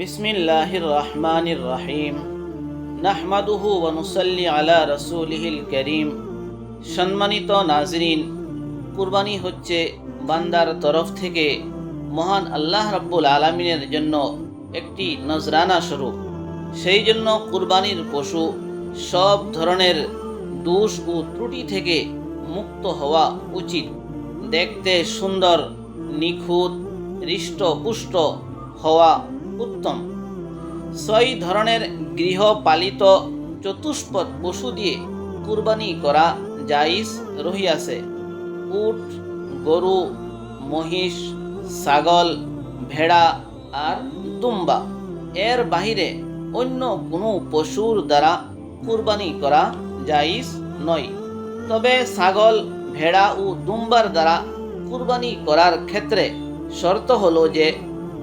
বিসমিল্লাহির রহমানির রহিম নাহমাদুহু ওয়ানুসাল্লি আলা রসুলিহিল করিম। সম্মানিত নাজরিন কুরবানি হচ্ছে বান্দার তরফ থেকে মহান আল্লাহ রব্বুল আলমিনের জন্য একটি নজরানা স্বরূপ। সেই জন্য কুরবানির পশু সব ধরনের দোষ ও ত্রুটি থেকে মুক্ত হওয়া উচিত। দেখতে সুন্দর, নিখুঁত, হৃষ্টপুষ্ট হওয়া উত্তম। ছয় ধরনের গৃহপালিত চতুষ্পদ পশু দিয়ে কুরবানি করা জাইজ রহিয়াছে। উট, গরু, মহিষ, ছাগল, ভেড়া আর দুম্বা। এর বাহিরে অন্য কোনো পশুর দ্বারা কুরবানি করা জাইজ নয়। তবে ছাগল, ভেড়া ও দুম্বার দ্বারা কুরবানি করার ক্ষেত্রে শর্ত হলো যে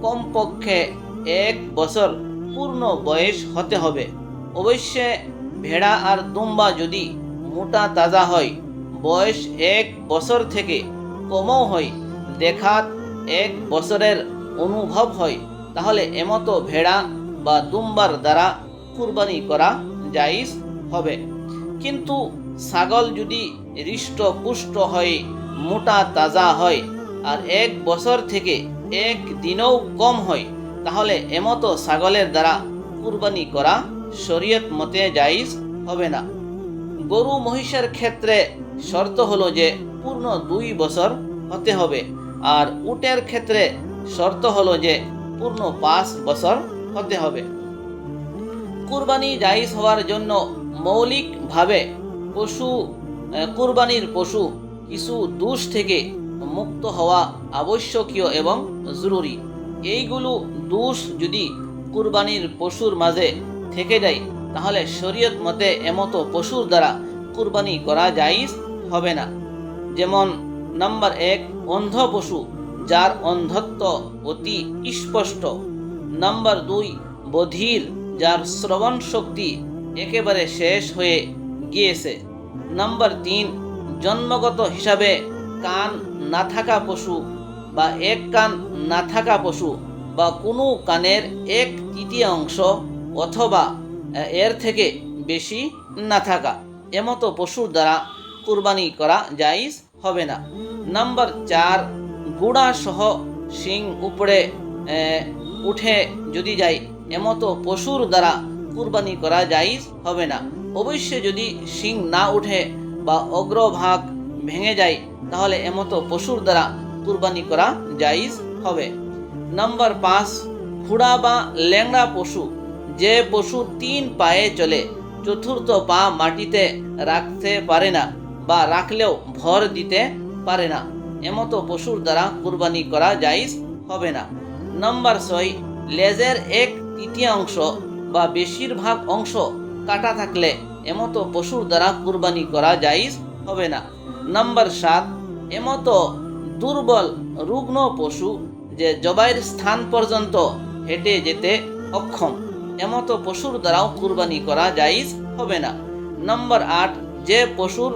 কমপক্ষে এক বছর পূর্ণ বয়স হতে হবে। অবশ্যই ভেড়া আর দুম্বা যদি মোটা তাজা হয়, বয়স এক বছর থেকে কমও হয়, দেখাত এক বছরের অনুভব হয়, তাহলে এমতো ভেড়া বা দুম্বার দ্বারা কুরবানি করা জাইজ হবে। কিন্তু ছাগল যদি হৃষ্ট পুষ্ট হয়, মোটা তাজা হয়, আর এক বছর থেকে এক দিনও কম হয় তাহলে এমতো ছাগলের দ্বারা কুরবানি করা শরীয়ত মতে জাইজ হবে না। গরু মহিষের ক্ষেত্রে শর্ত হলো যে পূর্ণ দুই বছর হতে হবে আর উটের ক্ষেত্রে শর্ত হলো যে পূর্ণ পাঁচ বছর হতে হবে। কুরবানি জাইজ হওয়ার জন্য মৌলিকভাবে পশু কুরবানির পশু কিছু দোষ থেকে মুক্ত হওয়া আবশ্যকীয় এবং জরুরি। এইগুলো দোষ যদি কুরবানির পশুর মাঝে থেকে যায়, তাহলে শরীয়ত মতে এমতো পশুর দ্বারা কুরবানি করা জাইজ হবে না। যেমন নাম্বার এক, অন্ধ পশু, যার অন্ধত্ব অতি স্পষ্ট। নাম্বার দুই, বধির, যার শ্রবণ শক্তি একেবারে শেষ হয়ে গিয়েছে। নাম্বার তিন, জন্মগত হিসাবে কান না থাকা পশু বা এক কান না থাকা পশু বা কোনো কানের এক তৃতীয়াংশ অথবা এর থেকে বেশি না থাকা। এমতো পশুর দ্বারা কুরবানি করা জাইজ হবে না। নাম্বার চার গুড়া সহ শিং উপরে উঠে যদি যায়, এমতো পশুর দ্বারা কুরবানি করা জাইজ হবে না। অবশ্যই যদি শিং না উঠে বা অগ্রভাগ ভেঙে যায়, তাহলে এমতো পশুর দ্বারা কুরবানি করা জাইজ হবে। নাম্বার পাঁচ ঘোড়া বা ল্যাংড়া পশু। যে পশু তিন পায়ে চলে, চতুর্থ পা মাটিতে রাখতে পারে না বা রাখলেও ভর দিতে পারে না। এমতো পশুর দ্বারা কুরবানি করা জাইজ হবে না। নাম্বার ছয়, লেজের এক তৃতীয়াংশ বা বেশিরভাগ অংশ কাটা থাকলে এমতো পশুর দ্বারা কুরবানি করা জাইজ হবে না। নাম্বার সাত, এমতো দুর্বল রুগ্ন পশু যে জবাইয়ের স্থান পর্যন্ত হেঁটে যেতে অক্ষম, এমতো পশুর দ্বারাও কুরবানি করা জাইজ হবে না। নম্বর আট, যে পশুর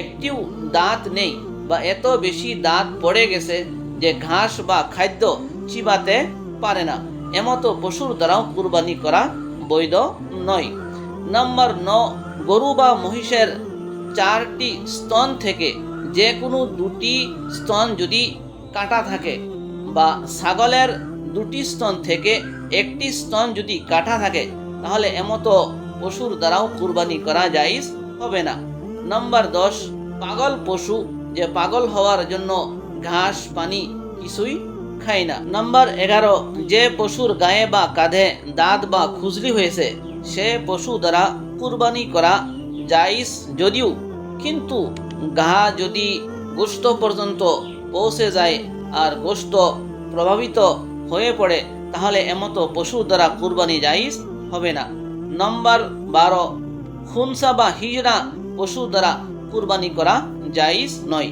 একটিও দাঁত নেই বা এত বেশি দাঁত পড়ে গেছে যে ঘাস বা খাদ্য চিবাতে পারে না, এমতো পশুর দ্বারাও কুরবানি করা বৈধ নয়। নম্বর ন, গরু বা মহিষের চারটি স্তন থেকে যে কোনো দুটি স্তন যদি কাটা থাকে বা ছাগলের দুটি স্তন থেকে একটি স্তন যদি কাটা থাকে, তাহলে এমতো পশুর দ্বারাও কুরবানি করা জাইজ হবে না। নম্বর দশ, পাগল পশু যে পাগল হওয়ার জন্য ঘাস, পানি কিছুই খায় না। নম্বর এগারো, যে পশুর গায়ে বা কাঁধে দাঁত বা খুজলি হয়েছে, সে পশু দ্বারা কুরবানি করা জাইজ যদিও, কিন্তু ঘা যদি গোস্ত পর্যন্ত পৌঁছে যায় আর গোস্ত প্রভাবিত হয়ে পড়ে, তাহলে এমতো পশু দ্বারা কুরবানি জাইজ হবে না। নম্বর বারো, খুনসা বা হিজড়া পশু দ্বারা কুরবানি করা জাইজ নয়।